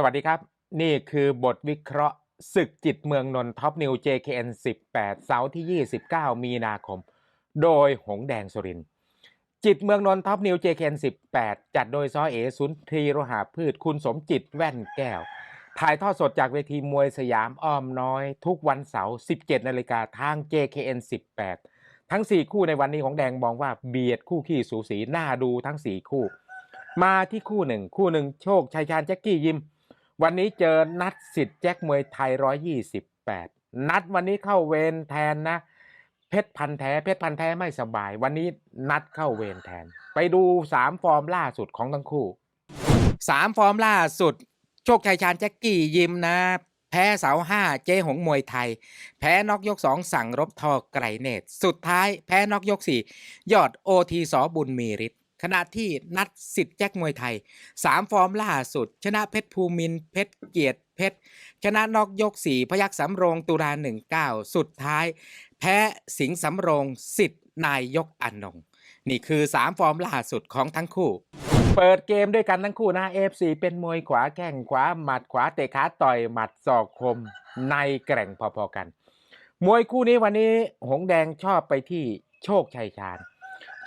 สวัสดีครับ นี่คือบทวิเคราะห์ศึกจิตเมืองนนท์ท็อปนิว JKN 18 เสาร์ที่ 29 มีนาคม โดยหงแดงสุริน จิตเมืองนนท์ท็อปนิว JKN 18 จัดโดยซอเอสุนทรีโรหาพืชคุณสมจิตแว่นแก้ว ถ่ายทอดสดจากเวทีมวยสยามอ้อมน้อย ทุกวันเสาร์ 17 นาฬิกาทาง JKN 18 ทั้ง 4 คู่ในวันนี้ของแดงมองว่าเบียดคู่ขี้สูสีน่าดูทั้ง 4 คู่ มาที่คู่หนึ่งคู่หนึ่งโชคชัยชาญแจ็คกี้ยิม วันนี้เจอนัดสิทธิ์แจ็คมวยไทย128นัดวันนี้เข้าเวรแทนนะ เพชรพันแท้เพชรพันแท้ไม่สบาย วันนี้นัดเข้าเวรแทน ไปดู3ฟอร์มล่าสุดของทั้งคู่3ฟอร์มล่าสุด โชคชัยชาญแจ็คกี้ยิมนะ แพ้เสาห้าเจ๊หงมวยไทย แพ้นอกยก2สั่งรบทอไกรเนต สุดท้ายแพ้นอกยก4ยอดโอทีสอบุญมีฤทธิ ขณะที่นัดสิทธิ์แจ็คมวยไทย 3 ฟอร์มล่าสุด ชนะเพชรภูมินเพชรเกียรติเพชร ชนะนอกยก 4 พยักสำโรงตุลา19 สุดท้าย แพ้สิงห์สำโรงสิทธิ์นายยกอนงนี่คือ 3 ฟอร์มล่าสุดของทั้งคู่เปิดเกมด้วยกันทั้งคู่นะเอฟซีเป็นมวยขวาแข้งขวาหมัดขวาเตะขาต่อยหมัดศอกคมในแกร่งพอๆกัน มวยคู่นี้วันนี้หงแดงชอบไปที่โชคชัยชาญ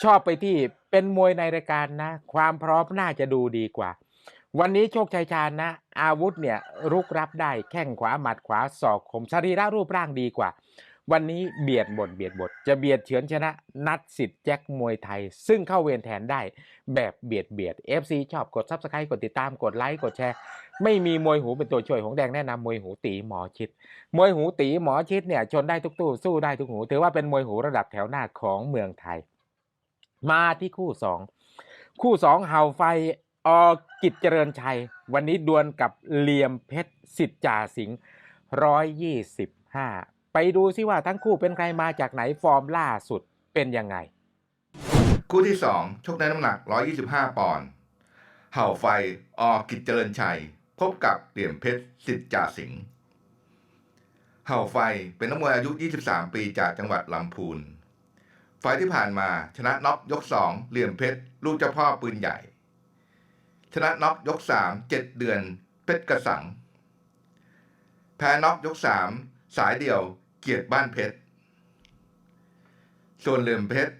ชอบไปที่ เป็นมวยในรายการนะ ความพร้อมน่าจะดูดีกว่า วันนี้โชคชัยชาญนะ อาวุธเนี่ยรุกรับได้แข้งขวาหมัดขวาศอกคมสรีระรูปร่างดีกว่า วันนี้เบียดบทเบียดบทจะเบียดเฉือนชนะ นัดสิทธิ์แจ็คมวยไทย ซึ่งเข้าเวรแทนได้ แบบเบียดเบียด FC ชอบกด Subscribe กดติดตามกดไลค์กดแชร์ไม่มีมวยหูเป็นตัวช่วยของแดงแนะนำมวยหูตีหมอชิด มวยหูตีหมอชิดเนี่ยชนได้ทุกตู้สู้ได้ทุกหู ถือว่าเป็นมวยหูระดับแถวหน้าของเมืองไทย มาที่คู่สองคู่สองเห่าไฟอกิจเจริญชัย วันนี้ดวลกับเหลี่ยมเพชรสิทธิ์จ่าสิงห์ร้อยยี่สิบห้าไปดูซิว่าทั้งคู่เป็นใครมาจากไหนฟอร์มล่าสุดเป็นยังไง คู่ที่2ชกในน้ำหนัก 125 ปอนด์เห่าไฟอกิจเจริญชัย พบกับเหลี่ยมเพชรสิทธิ์จ่าสิงห์เห่าไฟเป็นนักมวยอายุ 23 ปีจากจังหวัดลำพูน ไฟที่ผ่านมาชนะน็อกยก 2 เหลี่ยมเพชร ลูกเจ้าพ่อปืนใหญ่ ชนะน็อกยก 3 7 เดือน เพชรกระสัง แพ้น็อกยก 3 สายเดี่ยวเกียรติบ้านเพชร ส่วนเหลี่ยมเพชร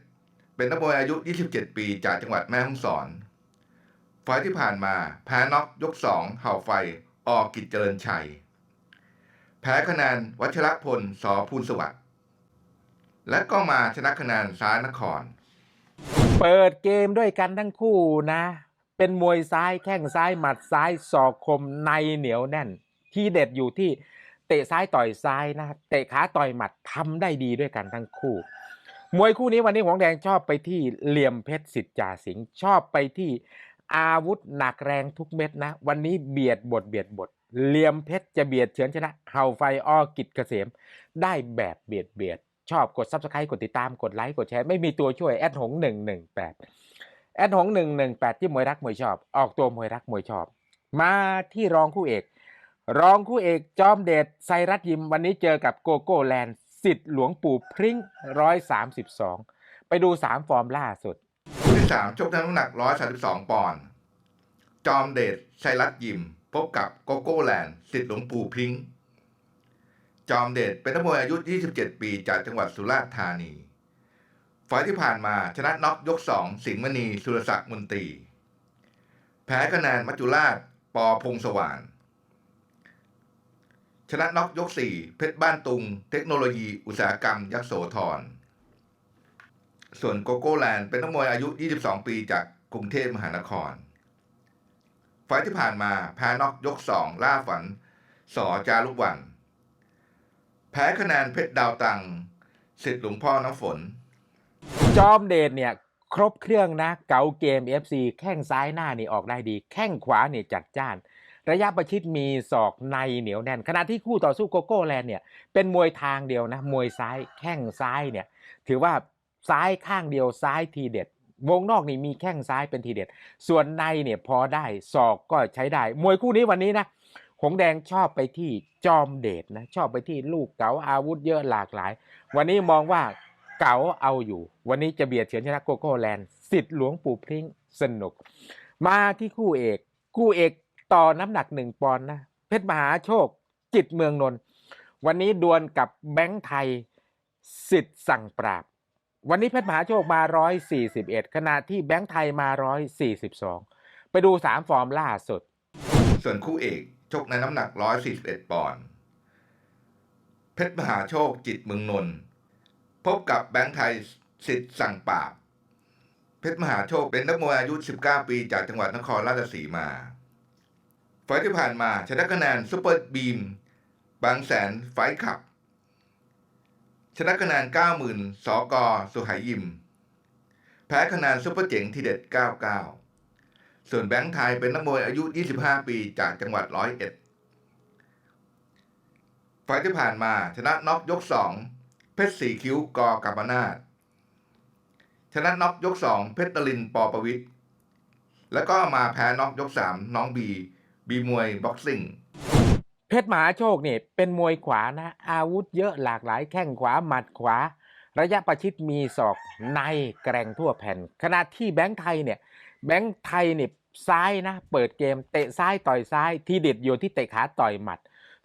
เป็นนักมวยอายุ 27 ปีจากจังหวัดแม่ฮ่องสอน ไฟที่ผ่านมาแพ้น็อกยก 2 เห่าไฟออกกิจเจริญชัย แพ้คะแนนวัชรพลสอภูลสวัสดิ์ และก็มาชนะคะแนนซ้ายนคร เปิดเกมด้วยกันทั้งคู่นะ เป็นมวยซ้ายแข้งซ้ายหมัดซ้ายศอกคมในเหนียวแน่น ที่เด็ดอยู่ที่เตะซ้ายต่อยซ้ายนะเตะขาต่อยหมัดทำได้ดีด้วยกันทั้งคู่ มวยคู่นี้วันนี้หงแดงชอบไปที่เหลี่ยมเพชรสิทธิ์จ่าสิงห์ชอบไปที่อาวุธหนักแรงทุกเม็ดนะ วันนี้เบียดบทเบียดบทเหลี่ยมเพชรจะเบียดเฉือนชนะเข่าไฟอ้อกิจเกษม ได้แบบเบียดเบียด ชอบกด subscribe กดติดตามกดไลค์กดแชร์ไม่มีตัวช่วยแอดหงหนึ่งหนึ่งแปดแอดหงหนึ่งหนึ่งแปดที่มวยรักมวยชอบ ออกตัวมวยรักมวยชอบ มาที่รองคู่เอก รองคู่เอกจอมเดชไซรัตยิมวันนี้เจอกับโกโก้แลนด์สิทธิ์หลวงปู่พริ้งร้อยสามสิบสองไปดูสามฟอร์มล่าสุดคู่ที่3ชกในน้ำหนัก132ปอนด์จอมเดชชัยรัตยิม พบกับโกโก้แลนด์สิทธิ์หลวงปู่พริ้ง จอมเดชเป็นนักมวยอายุ 27 ปีจากจังหวัดสุราษฎร์ธานีไฟที่ผ่านมาชนะน็อกยก 2 สิงห์มณี สุรศักดิ์มนตรีแพ้คะแนนมัจจุราชปอพงสว่างชนะน็อกยก 4 เพชรบ้านตุง เทคโนโลยีอุตสาหกรรมยักษ์โสธร ส่วนโกโก้แลนด์เป็นนักมวยอายุ 22 ปีจากกรุงเทพมหานคร ไฟที่ผ่านมาแพ้น็อกยก 2 ล่าฝัน สอจารุกวัน แพ้คะแนนเพชรดาวตังสิทธิ์หลวงพ่อน้ำฝน จอมเดชเนี่ย ครบเครื่องนะ เก๋าเกม FC แข้งซ้ายหน้านี่ออกได้ดี แข้งขวาเนี่ยจัดจ้าน ระยะประชิดมีศอกในเหนียวแน่น ขณะที่คู่ต่อสู้โกโก้แลนด์เนี่ย เป็นมวยทางเดียวนะ มวยซ้ายแข้งซ้ายเนี่ย ถือว่าซ้ายข้างเดียวซ้ายทีเด็ดวงนอกนี่มีแข้งซ้ายเป็นทีเด็ด ส่วนในเนี่ยพอได้ศอกก็ใช้ได้ มวยคู่นี้วันนี้นะ หงแดงชอบไปที่จอมเดชนะชอบไปที่ลูกเก๋าอาวุธเยอะหลากหลาย วันนี้มองว่าเก๋าเอาอยู่ วันนี้จะเบียดเฉือนชนะโกโก้แลนด์สิทธิ์หลวงปู่พริ้งสนุก มาที่คู่เอกคู่เอกต่อน้ำหนักหนึ่งปอนด์นะเพชรมหาโชคจิตเมืองนนท์วันนี้ดวลกับแบงค์ไทยสิทธิ์สั่งปราบ วันนี้เพชรมหาโชคมา 141 ขณะที่แบงค์ไทยมา 142 ไปดู 3 ฟอร์มล่าสุด ส่วนคู่เอก ชกในน้ำหนัก 141 ปอนด์เพชรมหาโชคจิตเมืองนนท์พบกับแบงค์ไทยสิทธิ์สั่งปราบ เพชรมหาโชคเป็นนักมวยอายุ 19 ปีจากจังหวัดนครราชสีมาไฟที่ผ่านมาชนะคะแนนซุปเปอร์บีม บางแสนไฟขับ ชนะคะแนน90,000สกสุไหยิม แพ้คะแนนซุปเปอร์เจ๋งทีเด็ด 99 ส่วนแบงค์ไทยเป็นนักมวยอายุ 25 ปีจากจังหวัดร้อยเอ็ดไฟที่ผ่านมาชนะน็อกยก 2 เพชรสีคิ้วกอกัมปนาตชนะน็อกยก 2 เพชรตลินปอประวิทย์แล้วก็มาแพ้น็อกยก 3 น้องบี บีมวยบ็อกซิ่งเพชรมหาโชคเนี่ยเป็นมวยขวานะ อาวุธเยอะหลากหลายแข้งขวาหมัดขวา ระยะประชิดมีศอกในแกร่งทั่วแผ่น ขณะที่แบงค์ไทยเนี่ย แบงค์ไทยเนี่ซ้ายนะเปิดเกมเตะซ้ายต่อยซ้ายที่เด็ดอยู่ที่เตะขาต่อยหมัด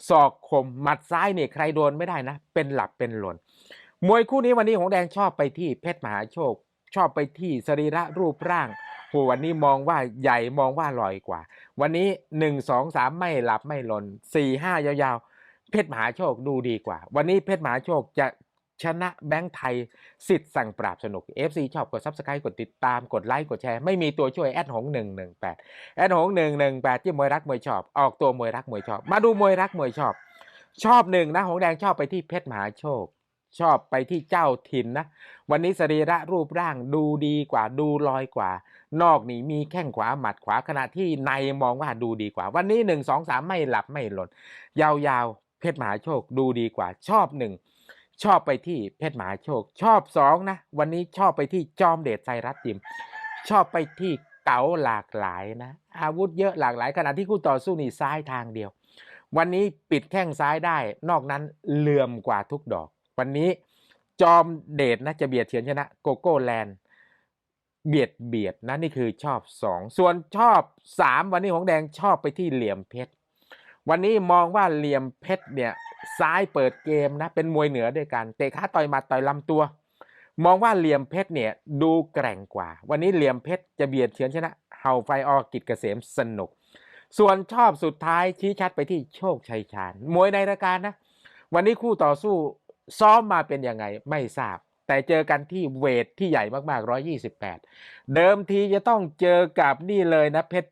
ศอกคมหมัดซ้ายเนี่ยใครโดนไม่ได้นะ เป็นหลับเป็นหล่นมวยคู่นี้วันนี้หงแดงชอบไปที่เพชรมหาโชค ชอบไปที่สรีระรูปร่างโหวันนี้มองว่าใหญ่มองว่าลอยกว่า วันนี้หนึ่งสองสามไม่หลับไม่หล่นสี่ห้ายาวๆ เพชรมหาโชคดูดีกว่า วันนี้เพชรมหาโชคจะ ชนะแบงค์ไทยสิทธิ์สั่งปราบสนุก FC ชอบกด Subscribe กดติดตามกดไลค์กดแชร์ ไม่มีตัวช่วยแอดหงหนึ่งหนึ่งแปดแอดหงหนึ่งหนึ่งแปดที่มวยรักมวยชอบ ออกตัวมวยรักมวยชอบ มาดูมวยรักมวยชอบ ชอบหนึ่งนะหงแดงชอบไปที่เพชรมหาโชค ชอบไปที่เจ้าถิ่นนะ วันนี้สรีระรูปร่างดูดีกว่าดูลอยกว่า นอกนี่มีแข้งขวาหมัดขวาขณะที่ในมองว่าดูดีกว่า วันนี้หนึ่งสองสามไม่หลับไม่หล่นยาวๆเพชรมหาโชคดูดีกว่าชอบหนึ่ง ชอบไปที่เพชรมหาโชค ชอบสองนะ วันนี้ชอบไปที่จอมเดชไซรัตยิม ชอบไปที่เก๋าหลากหลายนะ อาวุธเยอะหลากหลายขณะที่คู่ต่อสู้นี่ซ้ายทางเดียว วันนี้ปิดแข้งซ้ายได้ นอกนั้นเหลื่อมกว่าทุกดอก วันนี้จอมเดชนะจะเบียดเฉียนชนะโกโก้แลนด์เบียดเบียดนะนี่คือชอบสองส่วนชอบสามวันนี้หงแดงชอบไปที่เหลี่ยมเพชร วันนี้มองว่าเหลี่ยมเพชรเนี่ย ซ้ายเปิดเกมนะเป็นมวยเหนือด้วยกัน เตะขาต่อยหมัดต่อยลำตัว มองว่าเหลี่ยมเพชรเนี่ยดูแกร่งกว่า วันนี้เหลี่ยมเพชรจะเบียดเฉือนชนะเห่าไฟออกิจเกษมสนุก ส่วนชอบสุดท้ายชี้ชัดไปที่โชคชัยชาญมวยในรายการนะ วันนี้คู่ต่อสู้ซ้อมมาเป็นยังไงไม่ทราบ แต่เจอกันที่เวทที่ใหญ่มากๆ 128 เดิมทีจะต้องเจอกับนี่เลยนะเพชร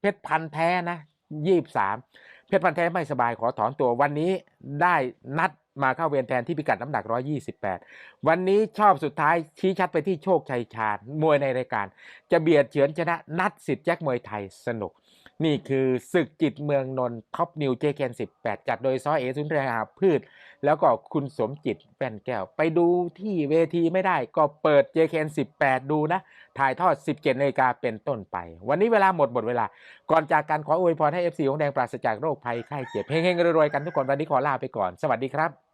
เพชรพันแท้นะ 23 เพชรพันแท้ไม่สบายขอถอนตัววันนี้ได้นัดมาเข้าเวรแทนที่พิกัดน้ำหนัก 128 วันนี้ชอบสุดท้ายชี้ชัดไปที่โชคชัยชาญมวยในรายการ จะเบียดเฉือนชนะนัดสิทธิ์แจ็คมวยไทยสนุก นี่คือศึกจิตเมืองนนท์ท็อปนิวเจแกน18 จัดโดยซอเอสุนทรหาพืช แล้วก็คุณสมจิตแป้นแก้ว ไปดูที่เวทีไม่ได้ ก็เปิด JKN 18 ดูนะ ถ่ายทอด 17นาฬิกาเป็นต้นไป วันนี้เวลาหมดหมดเวลา ก่อนจากการขออวยพรให้ FC ของแดงปราศจากโรคภัยไข้เจ็บเฮงๆรวยๆกันทุกคนวันนี้ขอลาไปก่อน สวัสดีครับ